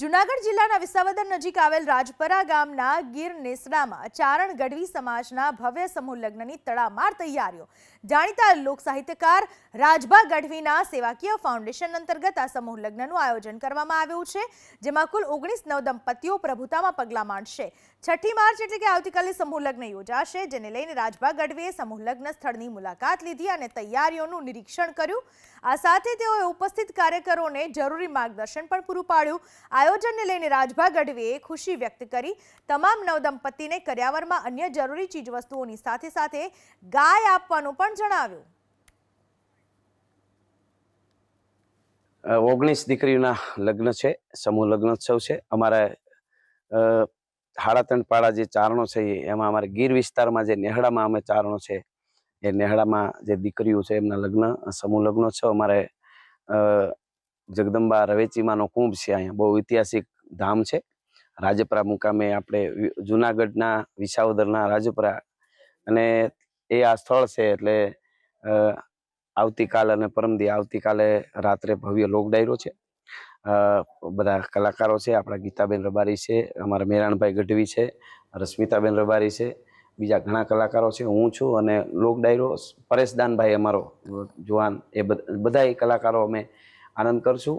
જુનાગઢ જિલ્લાના વિસાવદર નજીક આવેલ રાજપરા ગામના ગીર નેસડામાં ચારણ ગઢવી સમાજના ભવ્ય સમૂહ લગ્નની તડામાર તૈયારીઓ. જાણીતા લોક સાહિત્યકાર રાજભા ગઢવીના સેવાકીય ફાઉન્ડેશન અંતર્ગત આ સમૂહ લગ્નનું આયોજન કરવામાં આવ્યું છે, જેમાં કુલ ઓગણીસ નવદંપતીઓ પ્રભુતામાં પગલાં માંડશે. છઠ્ઠી માર્ચ એટલે કે આવતીકાલે સમૂહ લગ્ન યોજાશે, જેને લઈને રાજભા ગઢવીએ સમૂહ લગ્ન સ્થળની મુલાકાત લીધી અને તૈયારીઓનું નિરીક્ષણ કર્યું. આ સાથે તેઓએ ઉપસ્થિત કાર્યકરોને જરૂરી માર્ગદર્શન પણ પૂરું પાડ્યું. આયોજનને લઈને રાજભા ગઢવીએ ખુશી વ્યક્ત કરી તમામ નવદંપતીને કર્યાવરમાં અન્ય જરૂરી ચીજવસ્તુઓની સાથે સાથે ગાય આપવાનું પણ જણાવ્યું. ઓગણીસ દીકરીના લગ્ન છે, સમૂહ લગ્નોત્સવ છે. અમારા હાડા ત્રણ જે ચારણો છે, એમાં અમારે ગીર વિસ્તારમાં જે નેહડામાં અમે ચારણો છે, એ નેહડામાં જે દીકરીઓ છે, એમના લગ્ન, સમૂહ લગ્નોત્સવ અમારે જગદંબા રવેચીમાનો કુંભ છે અહીંયા. બહુ ઐતિહાસિક ધામ છે. રાજપરા મુકામે આપણે જુનાગઢના વિસાવદરના રાજપરા અને એ આ સ્થળ છે એટલે આવતીકાલ અને પરમદી આવતીકાલે રાત્રે ભવ્ય લોક ડાયરો છે બધા કલાકારો છે, આપણા ગીતાબેન રબારી છે, અમારા મેરાણભાઈ ગઢવી છે, રશ્મિતાબેન રબારી છે, બીજા ઘણા કલાકારો છે. હું છું અને લોક ડાયરો પરેશદાનભાઈ અમારો જુવાન, એ બધા કલાકારો અમે આનંદ કરશું.